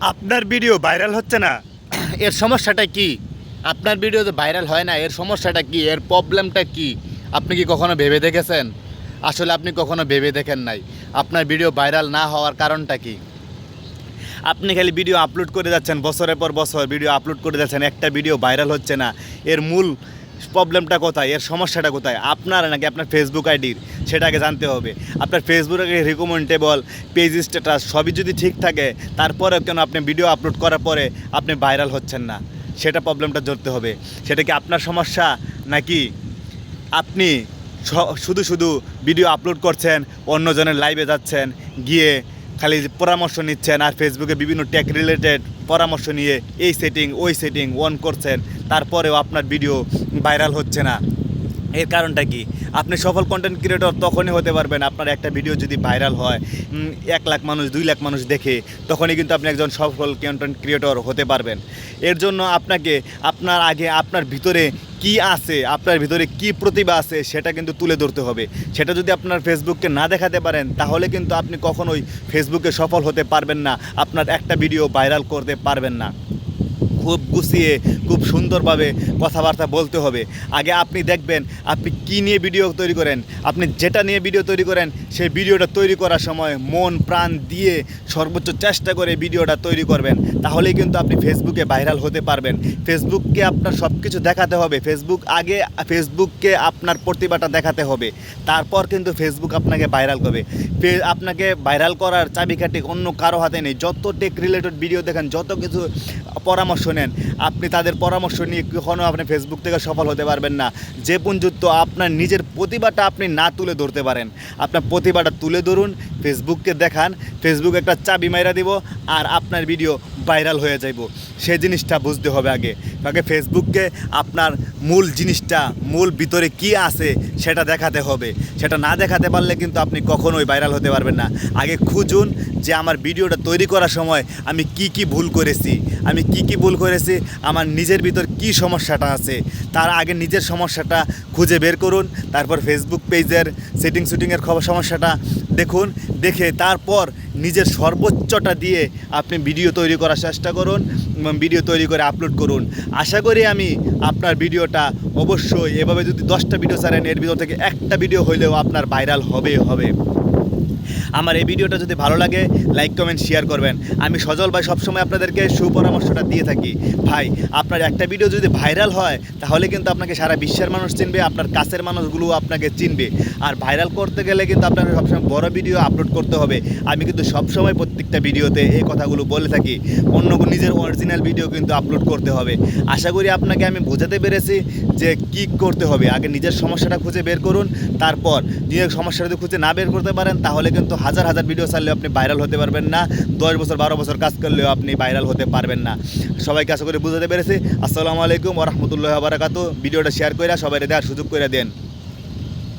আপনার video viral হচ্ছে না। এর সমস্যাটা কি? আপনার ভিডিও যে ভাইরাল হয় না এর সমস্যাটা কি? এর প্রবলেমটা কি? আপনি কি কখনো ভেবে দেখেছেন? আসলে আপনি কখনো ভেবে দেখেন নাই। আপনার ভিডিও ভাইরাল না হওয়ার কারণটা কি? আপনি খালি ভিডিও আপলোড করে যাচ্ছেন বছরের পর বছর ভিডিও আপলোড করে যাচ্ছেন একটা ভিডিও ভাইরাল হচ্ছে না। এর মূল প্রবলেমটা কোথায়? এর সমস্যাটা কোথায়? আপনার নাকি আপনার ফেসবুক আইডির সেটাকে জানতে হবে। আপনার ফেসবুকে রিকমেন্টেবল পেজ স্ট্যাটাস সবই যদি ঠিক থাকে তারপরেও কেন আপনি ভিডিও আপলোড করার পরে আপনি ভাইরাল হচ্ছেন না? সেটা প্রবলেমটা ধরতে হবে। সেটা কি আপনার সমস্যা? নাকি আপনি শুধু শুধু ভিডিও আপলোড করছেন, অন্যজনের লাইভে যাচ্ছেন, গিয়ে খালি পরামর্শ নিচ্ছেন আর ফেসবুকে বিভিন্ন টেক রিলেটেড পরামর্শ নিয়ে এই সেটিং ওই সেটিং অন করছেন, তারপরেও আপনার ভিডিও ভাইরাল হচ্ছে না। এর কারণটা কি? আপনি সফল কন্টেন্ট ক্রিয়েটর তখনই হতে পারবেন আপনার একটা ভিডিও যদি ভাইরাল হয় এক লাখ মানুষ, দুই লাখ মানুষ দেখে, তখনই কিন্তু আপনি একজন সফল কন্টেন্ট ক্রিয়েটর হতে পারবেন। এর জন্য আপনাকে আপনার আগে আপনার ভিতরে কি আছে, আপনার ভিতরে কি প্রতিভা আছে, সেটা কিন্তু তুলে ধরতে হবে। সেটা যদি আপনার ফেসবুককে না দেখাতে পারেন, তাহলে কিন্তু আপনি কখনোই ফেসবুকে সফল হতে পারবেন না, আপনার একটা ভিডিও ভাইরাল করতে পারবেন না। খুব গুছিয়ে, খুব সুন্দরভাবে কথাবার্তা বলতে হবে। আগে আপনি দেখবেন, আপনি কি নিয়ে ভিডিও তৈরি করেন, আপনি যেটা নিয়ে ভিডিও তৈরি করেন, সেই ভিডিওটা তৈরি করার সময় মন, প্রাণ দিয়ে সর্বোচ্চ চেষ্টা করে ভিডিওটা তৈরি করবেন। তাহলেই কিন্তু আপনি ফেসবুকে ভাইরাল হতে পারবেন। ফেসবুককে আপনার সব কিছু দেখাতে হবে। ফেসবুক আগে ফেসবুককে আপনার প্রতিভাটা দেখাতে হবে। তারপর কিন্তু ফেসবুক আপনাকে ভাইরাল করবে। আপনাকে ভাইরাল করার চাবিকাঠি অন্য কারও হাতে নেই। যত টেক রিলেটেড ভিডিও দেখেন, যত কিছু পরামর্শ নেন আপনি তাদের পরামর্শ নিয়ে কখনো আপনি ফেসবুক থেকে সফল হতে পারবেন না। যে পুঞ্জুত্ব আপনার নিজের প্রতিভাটা আপনি না তুলে ধরতে পারেন, আপনার প্রতিভাটা তুলে ধরুন ফেসবুককে দেখান ফেসবুক একটা চাবি মাইরা দিব, আর আপনার ভিডিও ভাইরাল হয়ে যাইব। সেই জিনিসটা বুঝতে হবে আগে। আগে ফেসবুককে আপনার মূল জিনিসটা, মূল ভিতরে কি আছে সেটা দেখাতে হবে। সেটা না দেখাতে পারলে কিন্তু আপনি কখনোই ভাইরাল হতে পারবেন না। আগে খুঁজুন যে আমার ভিডিওটা তৈরি করার সময় আমি কি কি ভুল করেছি। আমি কি কি ভুল করেছি, আমার নিজের ভিতর কি সমস্যাটা আছে। তার আগে নিজের সমস্যাটা খুঁজে বের করুন, তারপর ফেসবুক পেজের সেটিং শুটিংয়ের খবর সমস্যাটা দেখুন, দেখে তারপর নিজের সর্বোচ্চটা দিয়ে আপনি ভিডিও তৈরি করার চেষ্টা করুন। ভিডিও তৈরি করে আপলোড করুন। আশা করি আমি আপনার ভিডিওটা অবশ্যই এভাবে যদি দশটা ভিডিও ছাড়েন, এর ভিতর থেকে একটা ভিডিও হইলেও আপনার ভাইরাল হবে হবে। আমার এই ভিডিওটা যদি ভালো লাগে লাইক কমেন্ট শেয়ার করবেন। আমি সজল ভাই সবসময় আপনাদেরকে সুপরামর্শটা দিয়ে থাকি। ভাই, আপনার একটা ভিডিও যদি ভাইরাল হয়, তাহলে কিন্তু আপনাকে সারা বিশ্বের মানুষ চিনবে, আপনার কাছের মানুষগুলো আপনাকে চিনবে। আর ভাইরাল করতে গেলে কিন্তু আপনাকে সবসময় বড় ভিডিও আপলোড করতে হবে। আমি কিন্তু সবসময় প্রত্যেকটা ভিডিওতে এই কথাগুলো বলে থাকি। অন্য নিজের অরিজিনাল ভিডিও কিন্তু আপলোড করতে হবে। আশা করি আপনাকে আমি বোঝাতে পেরেছি যে কি করতে হবে। আগে নিজের সমস্যাটা খুঁজে বের করুন, তারপর নিজের সমস্যাটা যদি খুঁজে না বের করতে পারেন, তাহলে কিন্তু হাজার হাজার ভিডিও ছাড়লেও আপনি ভাইরাল হতে পারবেন না, দশ বছর, বারো বছর কাজ করলেও আপনি ভাইরাল হতে পারবেন না। সবাইকে আশা করি বুঝাতে পেরেছি। আসসালামু আলাইকুম ওরহমতুল্লাহ বারাকাতু ভিডিওটা শেয়ার করে সবাই দেওয়ার সুযোগ করে দেন।